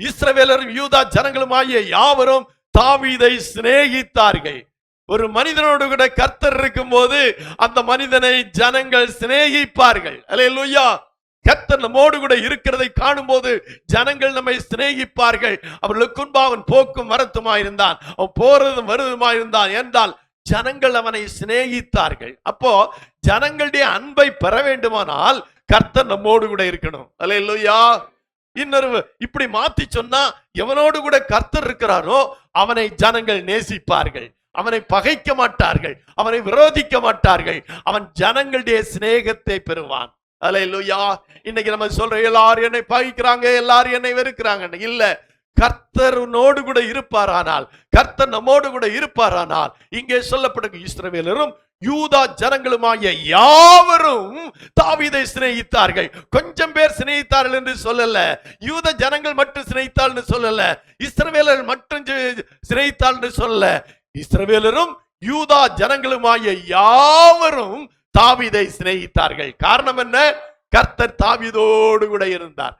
இஸ்ரவேலரும் யூதா ஜனங்களுமாகிய யாவரும் தாவீதை சிநேகித்தார்கள். ஒரு மனிதனோடு கூட கர்த்தர் இருக்கும்போது அந்த மனிதனை ஜனங்கள் சிநேகிப்பார்கள். அல்லேலூயா! கர்த்தர் நம்மோடு கூட இருக்கிறதை காணும் போது ஜனங்கள் நம்மை சிநேகிப்பார்கள். அவர்களுக்கு அவன் போக்கும் வரத்துமாயிருந்தான். அவன் போறதும் வருவதுமாயிருந்தான் என்றால் ஜனங்கள் அவனை சிநேகித்தார்கள். அப்போ ஜனங்களுடைய அன்பை பெற வேண்டுமானால் கர்த்தர் நம்மோடு கூட இருக்கணும். அல்லேலூயா! இன்னொரு இப்படி மாத்தி சொன்னா எவனோடு கூட கர்த்தர் இருக்கிறாரோ அவனை ஜனங்கள் நேசிப்பார்கள். அவனை பகைக்க மாட்டார்கள். அவனை விரோதிக்க மாட்டார்கள். அவன் ஜனங்களுடைய சிநேகத்தை பெறுவான். அல்லேலூயா இன்னைக்கு நம்ம சொல்ற எல்லாரும் என்னை பகைக்கிறாங்க எல்லாரும் என்னை வெறுக்கிறாங்க இல்ல கர்த்தருனோடு கூட இருப்பாரானால் கர்த்தர் நம்மோடு கூட இருப்பாரானால் இங்கே சொல்லப்படும் இஸ்ரவேலரும் யூதா ஜனங்களுமாகிய யாவரும் தாவிதை சிநேகித்தார்கள். கொஞ்சம் பேர் சிநேகித்தார்கள் என்று சொல்லல. யூத ஜனங்கள் மட்டும் சிநேகித்தாள் சொல்லல. இஸ்ரவேலர் மட்டும் சி- சிநேகித்தாள் என்று சொல்லல. இஸ்ரவேலரும் யூதா ஜனங்களுமாகிய யாவரும் தாவிதை சிநேகித்தார்கள். காரணம் என்ன? கர்த்தர் தாவிதோடு கூட இருந்தார்.